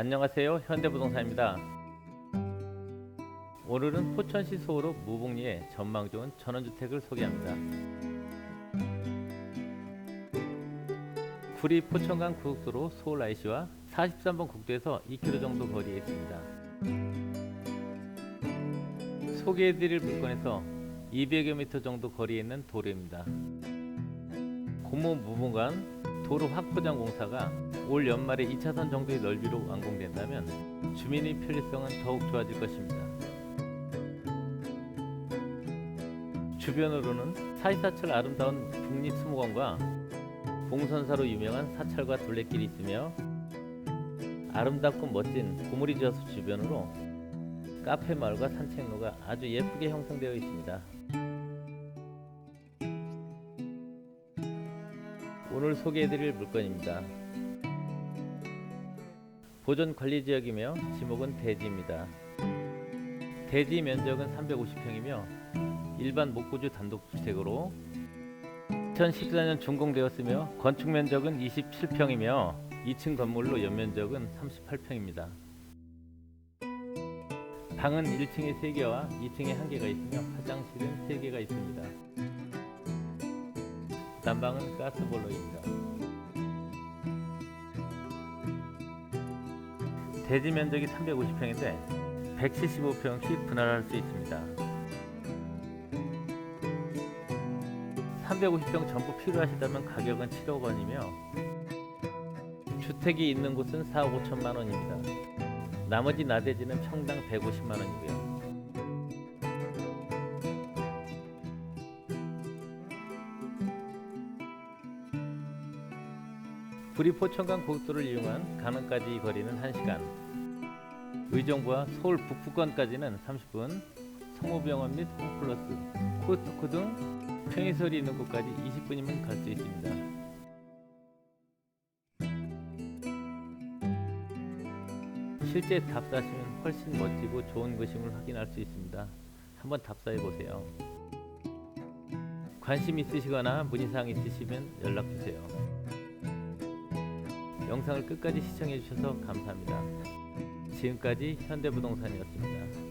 안녕하세요. 현대부동산입니다. 오늘은 포천시 소호로 무봉리에 전망 좋은 전원주택을 소개합니다. 구리 포천간 고속도로 서울 IC와 43번 국도에서 2km 정도 거리에 있습니다. 소개해드릴 물건에서 200여 미터 정도 거리에 있는 도로입니다. 고모 무봉간 도로 확보장 공사가 올 연말에 2차선 정도의 넓이로 완공된다면 주민의 편리성은 더욱 좋아질 것입니다. 주변으로는 사이사철 아름다운 국립수목원과 봉선사로 유명한 사찰과 둘레길이 있으며 아름답고 멋진 고무리 저수 주변으로 카페 마을과 산책로가 아주 예쁘게 형성되어 있습니다. 오늘 소개해드릴 물건입니다. 보존 관리 지역이며 지목은 대지입니다. 대지 면적은 350평이며 일반 목고주 단독주택으로 2014년 준공되었으며 건축 면적은 27평이며 2층 건물로 연면적은 38평입니다. 방은 1층에 3개와 2층에 1개가 있으며 화장실은 3개가 있습니다. 난방은 가스볼러입니다. 대지 면적이 350평인데 175평씩 분할할 수 있습니다. 350평 전부 필요하시다면 가격은 7억 원이며 주택이 있는 곳은 4억 5천만 원입니다. 나머지 나대지는 평당 150만 원이고요. 구리 포천간 고속도로를 이용한 강릉까지 거리는 1시간 의정부와 서울 북부권까지는 30분 성모병원 및 홈플러스, 코스트코 등 편의시설이 있는 곳까지 20분이면 갈 수 있습니다. 실제 답사하시면 훨씬 멋지고 좋은 것임을 확인할 수 있습니다. 한번 답사해 보세요. 관심 있으시거나 문의사항 있으시면 연락 주세요. 영상을 끝까지 시청해 주셔서 감사합니다. 지금까지 현대부동산이었습니다.